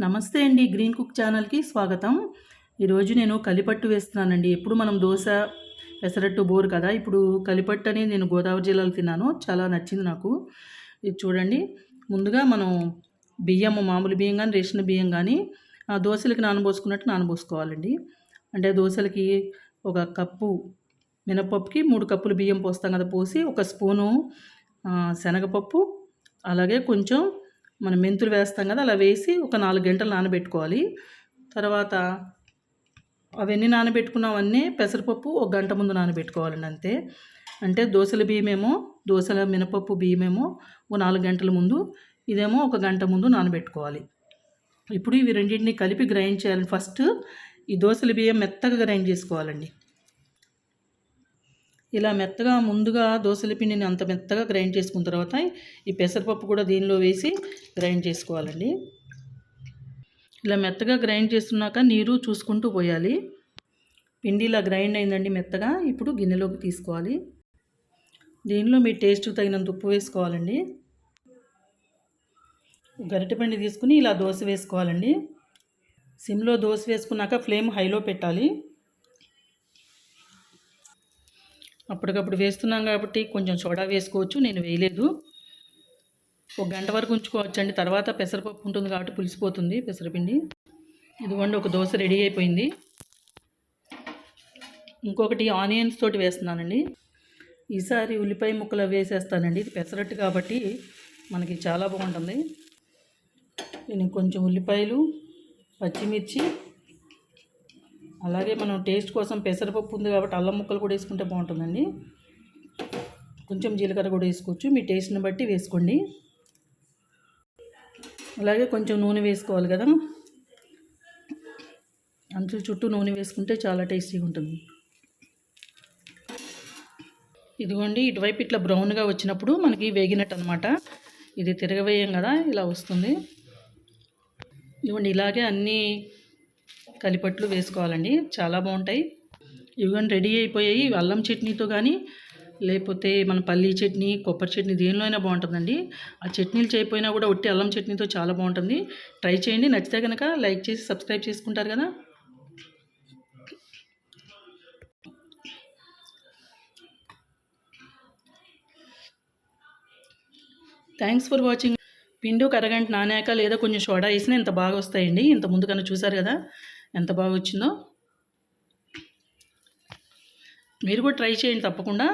నమస్తే అండి green cook ఛానల్కి స్వాగతం. ఈరోజు నేను కలిపట్టు వేస్తున్నానండి. ఎప్పుడు మనం దోశ పెసరట్టు బోరు కదా? ఇప్పుడు కలిపట్టు అనేది నేను గోదావరి జిల్లాలో తిన్నాను. చాలా నచ్చింది నాకు. ఇది చూడండి. ముందుగా మనం బియ్యం మామూలు బియ్యం కానీ రేషన్ బియ్యం కానీ ఆ దోశలకి నానబోసుకున్నట్టు నానబోసుకోవాలండి. అంటే దోశలకి ఒక కప్పు మినపప్పుకి మూడు కప్పులు బియ్యం పోస్తాం కదా పోసి ఒక స్పూను శనగపప్పు అలాగే కొంచెం మనం మెంతులు వేస్తాం కదా అలా వేసి ఒక నాలుగు గంటలు నానబెట్టుకోవాలి. తర్వాత అవన్నీ నానబెట్టుకున్నవన్నీ పెసరపప్పు ఒక గంట ముందు నానబెట్టుకోవాలండి అంతే. అంటే దోశల బియ్యమేమో దోశల మినపప్పు బియ్యమేమో ఒక నాలుగు గంటల ముందు ఇదేమో ఒక గంట ముందు నానబెట్టుకోవాలి. ఇప్పుడు ఇవి రెండింటిని కలిపి గ్రైండ్ చేయాలి ఫస్ట్ ఈ దోశల బియ్యం మెత్తగా గ్రైండ్ చేసుకోవాలండి. ఇలా మెత్తగా ముందుగా దోశల పిండిని అంత మెత్తగా గ్రైండ్ చేసుకున్న తర్వాత ఈ పెసరపప్పు కూడా దీనిలో వేసి గ్రైండ్ చేసుకోవాలండి. ఇలా మెత్తగా గ్రైండ్ చేస్తున్నాక నీరు చూసుకుంటూ పోయాలి. పిండి ఇలా గ్రైండ్ అయిందండి మెత్తగా ఇప్పుడు గిన్నెలోకి తీసుకోవాలి. దీనిలో మీ టేస్ట్ తగినంత ఉప్పు వేసుకోవాలండి. గరిటెపిండి తీసుకుని ఇలా దోశ వేసుకోవాలండి. సిమ్లో దోశ వేసుకున్నాక ఫ్లేమ్ హైలో పెట్టాలి. అప్పటికప్పుడు వేస్తున్నాం కాబట్టి కొంచెం సోడా వేసుకోవచ్చు నేను వేయలేదు. ఒక గంట వరకు ఉంచుకోవచ్చండి తర్వాత పెసరపప్పు ఉంటుంది కాబట్టి పులిసిపోతుంది పెసరపిండి. ఇదిగోండి ఒక దోశ రెడీ అయిపోయింది. ఇంకొకటి ఆనియన్స్ తోటి వేస్తున్నానండి. ఈసారి ఉల్లిపాయ ముక్కలు వేసేస్తానండి. ఇది పెసరట్టు కాబట్టి మనకి చాలా బాగుంటుంది. నేను కొంచెం ఉల్లిపాయలు పచ్చిమిర్చి అలాగే మనం టేస్ట్ కోసం పెసరపప్పు ఉంది కాబట్టి అల్లం ముక్కలు కూడా వేసుకుంటే బాగుంటుందండి. కొంచెం జీలకర్ర కూడా వేసుకోవచ్చు. మీ టేస్ట్ని బట్టి వేసుకోండి. అలాగే కొంచెం నూనె వేసుకోవాలి కదా. అంచుల చుట్టూ నూనె వేసుకుంటే చాలా టేస్టీగా ఉంటుంది. ఇదిగోండి ఇటువైపు ఇట్లా బ్రౌన్గా వచ్చినప్పుడు మనకి వేగినట్టు అనమాట ఇది తిరగవేయం కదా ఇలా వస్తుంది. ఇదిగోండి ఇలాగే అన్నీ కలిపట్లు వేసుకోవాలండి. చాలా బాగుంటాయి. ఇవిగోండి రెడీ అయిపోయాయి. అల్లం చట్నీతో కానీ లేకపోతే మన పల్లీ చట్నీ కొబ్బరి చట్నీ దేనిలో అయినా బాగుంటుందండి. ఆ చట్నీలు చేయకపోయినా కూడా ఒట్టి అల్లం చట్నీతో చాలా బాగుంటుంది. ట్రై చేయండి. నచ్చితే కనుక లైక్ చేసి సబ్స్క్రైబ్ చేసుకుంటారు కదా. Thanks for watching. పిండి ఒక అరగంట నానాక లేదా కొంచెం సోడా వేసినా ఇంత బాగా వస్తాయండి. ఇంత ముందు కన్నా చూసారు కదా ఎంత బాగా వచ్చిందో. మీరు కూడా ట్రై చేయండి తప్పకుండా.